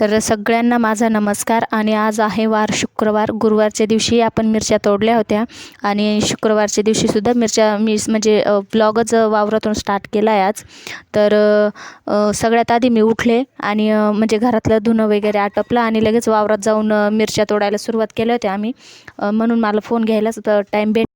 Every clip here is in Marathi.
तर सगळ्यांना माझा नमस्कार. आणि आज आहे वार शुक्रवार. गुरुवारच्या दिवशी आपण मिरच्या तोडल्या होत्या. आणि शुक्रवारच्या दिवशीसुद्धा मिरच्या मी म्हणजे ब्लॉगच वावरातून स्टार्ट केला आहे आज. तर सगळ्यात आधी मी उठले आणि म्हणजे घरातलं धुणं वगैरे आटपलं आणि लगेच वावरात जाऊन मिरच्या तोडायला सुरुवात केल्या होत्या आम्ही. म्हणून मला फोन घ्यायलाच टाईम भेट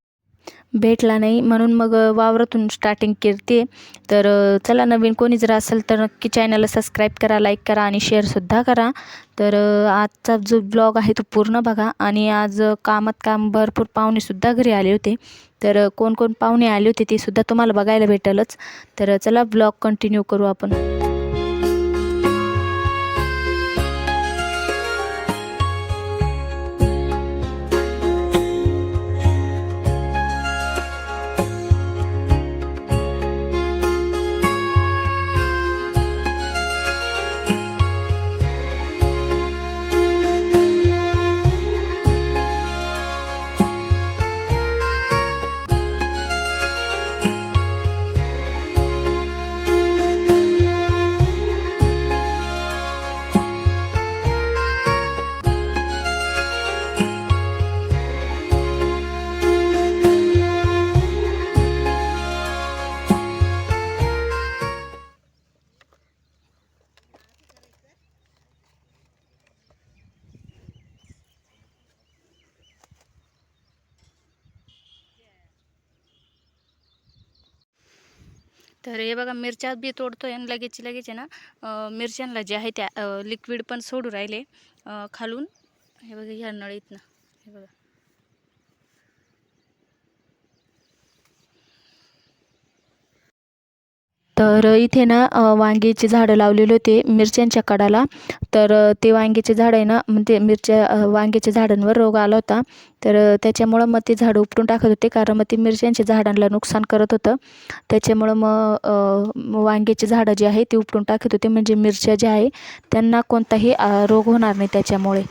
भेटला नाही. म्हणून मग वावरातून स्टार्टिंग करते तर चला नवीन कोणी जर असेल तर नक्की चॅनलला सबस्क्राईब करा लाईक करा आणि शेअरसुद्धा करा. तर आजचा जो ब्लॉग आहे तो पूर्ण बघा. आणि आज कामात काम भरपूर पाहुणेसुद्धा घरी आले होते. तर कोणकोण कोण कोण पाहुणे आले होते ते सुद्धा तुम्हाला बघायला भेटेलच. तर चला ब्लॉग कंटिन्यू करू आपण. तर हे बघा मिरच्या बी तोडतो आहे आणि लगेच लगेच आहे ना मिरच्यांना जे आहे त्या लिक्विड पण सोडू राहिले खालून. हे बघा ह्या नळीतनं. हे बघा. तर इथे ना वांगीची झाडं लावलेले होते मिरच्यांच्या कडाला. तर ते वांग्याचे झाड आहे ना म्हणजे मिरच्या वांगीच्या वांग्याच्या झाडांवर रोग आला होता. तर त्याच्यामुळं मग ते झाडं उपटून टाकत होते कारण मग ते मिरच्यांच्या झाडांना नुकसान करत होतं. त्याच्यामुळं मग वांग्याची झाडं जी आहे ती उपटून टाकत होते. म्हणजे मिरच्या ज्या आहे त्यांना कोणताही रोग होणार नाही त्याच्यामुळे.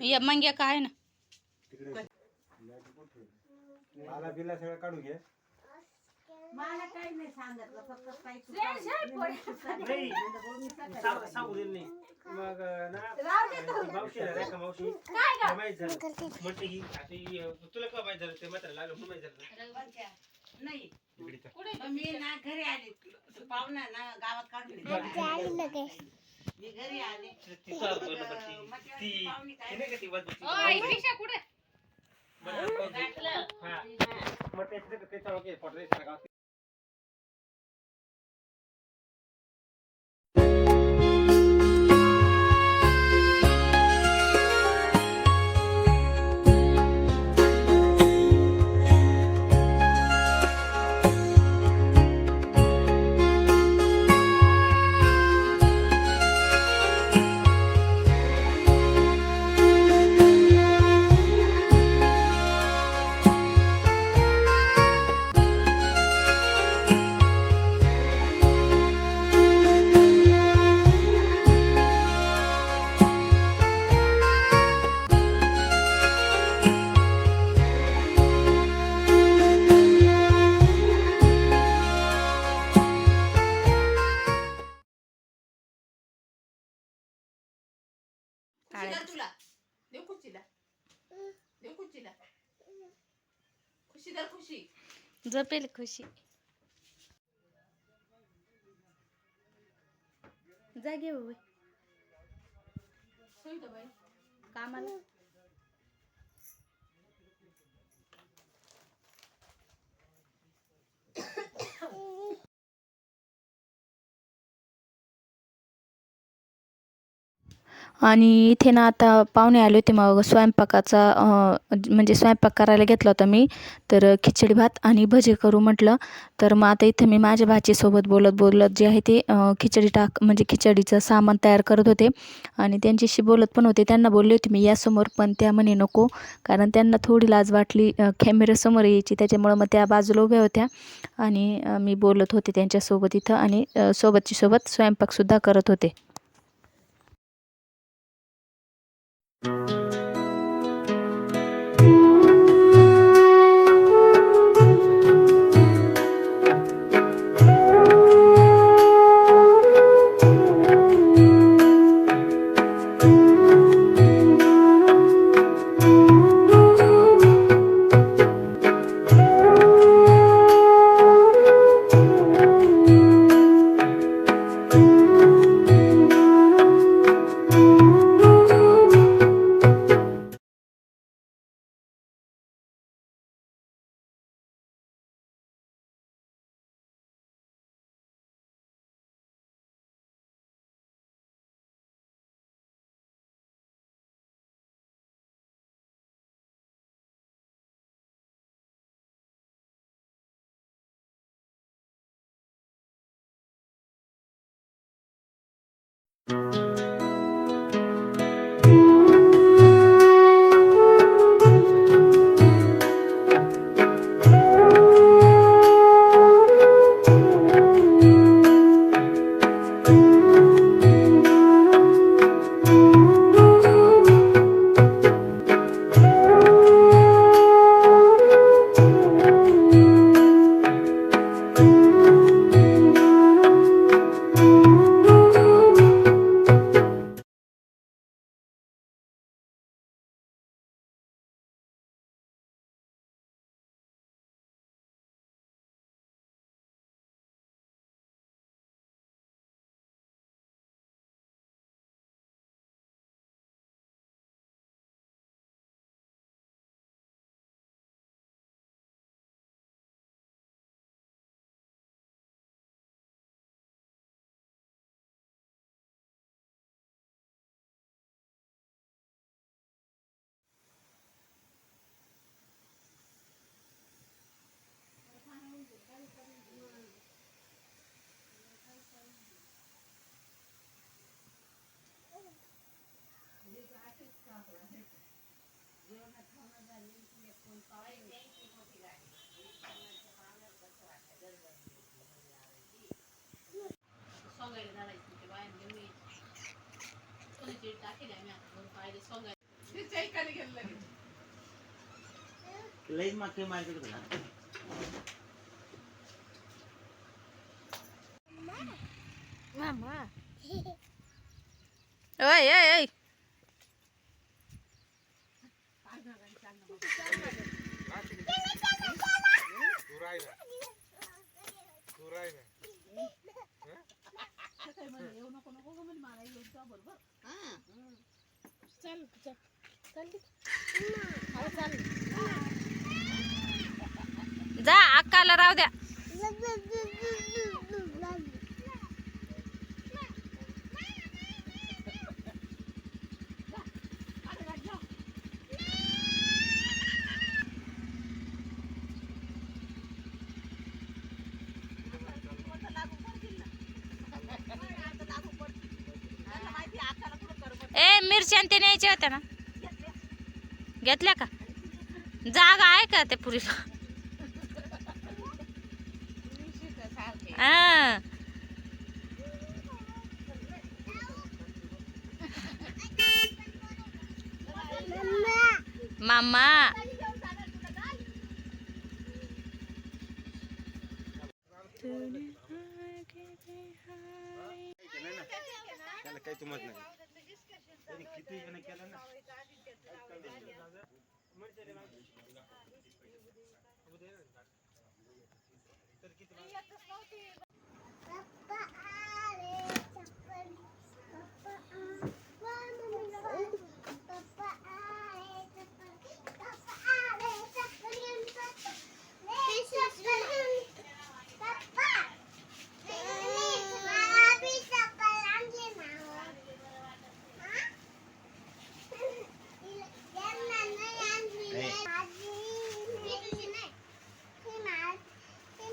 या मंग्या काय ना? मला बिला सगळं काढून घे. मला काही नाही सांगितलं फक्त काही सांग- सांगू. दिलं नाही. मग ना मावशी? मावशी तिला माहीत झालं. म्हटलं की आता ही, अं, तुला का माहीत झालं? ते मात्र लागलं म्हणून माहीत झालं. नाही. इकडे. मी ना घरी आले. तो पाहुणा ना गावात काढून दिला. मी घरी आले ती चार दोन नंबर ती- मग तेव्हा ती- ती पाहुणी काय ती नाही का ती वरती- गाठलं. हा. मग त्याचं ते- ते चालू केलं, पोटात सारखं गावात. खुशी दर खुशी. जपेल खुशी. जागे बाई बाई. कामाला. आणि इथे ना आता पाहुणे आले होते मग स्वयंपाकाचा म्हणजे स्वयंपाक करायला घेतला होता मी. तर खिचडी भात आणि भजे करू म्हटलं. तर मग आता इथे मी माझ्या भाचीसोबत बोलत बोलत जे आहे ते खिचडी टाक म्हणजे खिचडीचं सामान तयार करत होते. आणि त्यांच्याशी बोलत पण होते. त्यांना बोलले होते मी यासमोर पण त्या म्हणे नको. कारण त्यांना थोडी लाज वाटली कॅमेऱ्यासमोर यायची. त्याच्यामुळं मग त्या बाजूला उभ्या होत्या. आणि मी बोलत होते त्यांच्यासोबत इथं. आणि सोबतची सोबत स्वयंपाकसुद्धा करत होते. thank you. ते बायानं लगेच. लईच मागच्या मार्केट तुला ओय ओय ओय सकाळी म्हणे, येऊ मला येऊन जा अक्काला राहू द्या. मिरच्या ते न्यायच्या होत्या ना. घेतल्या का? जागा आहे का ते पुरीला? हा. मामा. काही तुमत नाही. तरी किती जण केलं ना? तर किती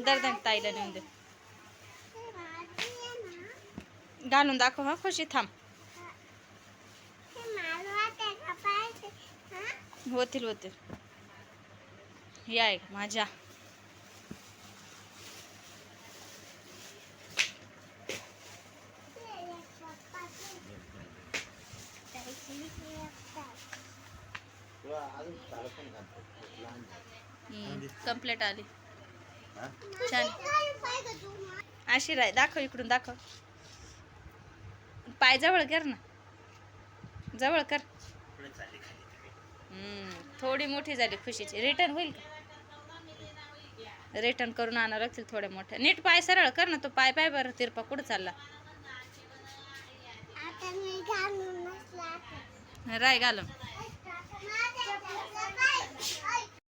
दर्दन ताईला नेऊन दे घालून दाखव हा खुशी थांब होतील होतील या माझ्या आली छान. अशी राय दाखव इकडून दाखव. पाय जवळ कर ना. जवळ कर. थोडी मोठी झाली खुशीची. रिटर्न होईल का? रिटर्न करून आणा लागतील थोड्या मोठ्या. नीट पाय सरळ कर ना तो पाय पाय बरं तिरपा कुठं चालला. राय घालून.